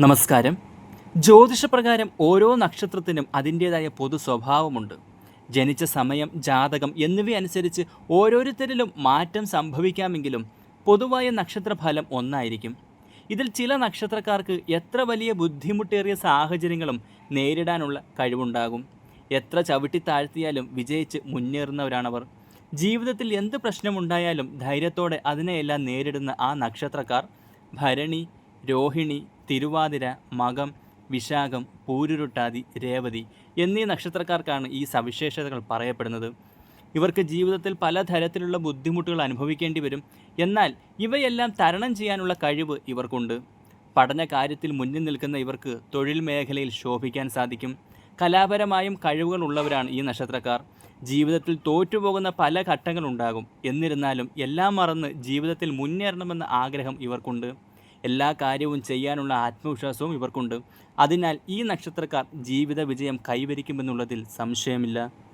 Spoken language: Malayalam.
നമസ്കാരം. ജ്യോതിഷപ്രകാരം ഓരോ നക്ഷത്രത്തിനും അതിന്റേതായ പൊതു സ്വഭാവമുണ്ട്. ജനിച്ച സമയം ജാതകം എന്നിവയനുസരിച്ച് ഓരോരുത്തരിലും മാറ്റം സംഭവിക്കാമെങ്കിലും പൊതുവായ നക്ഷത്രഫലം ഒന്നായിരിക്കും. ഇതിൽ ചില നക്ഷത്രക്കാർക്ക് എത്ര വലിയ ബുദ്ധിമുട്ടേറിയ സാഹചര്യങ്ങളും നേരിടാനുള്ള കഴിവുണ്ടാകും. എത്ര ചവിട്ടി താഴ്ത്തിയാലും വിജയിച്ച് മുന്നേറുന്നവരാണവർ. ജീവിതത്തിൽ എന്ത് പ്രശ്നമുണ്ടായാലും ധൈര്യത്തോടെ അതിനെയെല്ലാം നേരിടുന്ന ആ നക്ഷത്രക്കാർ ഭരണി രോഹിണി തിരുവാതിര മകം വിശാഖം പൂരുരുട്ടാതി രേവതി എന്നീ നക്ഷത്രക്കാർക്കാണ് ഈ സവിശേഷതകൾ പറയപ്പെടുന്നത്. ഇവർക്ക് ജീവിതത്തിൽ പലതരത്തിലുള്ള ബുദ്ധിമുട്ടുകൾ അനുഭവിക്കേണ്ടി വരും. എന്നാൽ ഇവയെല്ലാം തരണം ചെയ്യാനുള്ള കഴിവ് ഇവർക്കുണ്ട്. പഠന കാര്യത്തിൽ മുന്നിൽ നിൽക്കുന്ന ഇവർക്ക് തൊഴിൽ മേഖലയിൽ ശോഭിക്കാൻ സാധിക്കും. കലാപരമായും കഴിവുകൾ ഉള്ളവരാണ് ഈ നക്ഷത്രക്കാർ. ജീവിതത്തിൽ തോറ്റുപോകുന്ന പല ഘട്ടങ്ങളുണ്ടാകും. എന്നിരുന്നാലും എല്ലാം മറന്ന് ജീവിതത്തിൽ മുന്നേറണമെന്ന ആഗ്രഹം ഇവർക്കുണ്ട്. എല്ലാ കാര്യവും ചെയ്യാനുള്ള ആത്മവിശ്വാസവും ഇവർക്കുണ്ട്. അതിനാൽ ഈ നക്ഷത്രക്കാർ ജീവിത വിജയം കൈവരിക്കുമെന്നുള്ളതിൽ സംശയമില്ല.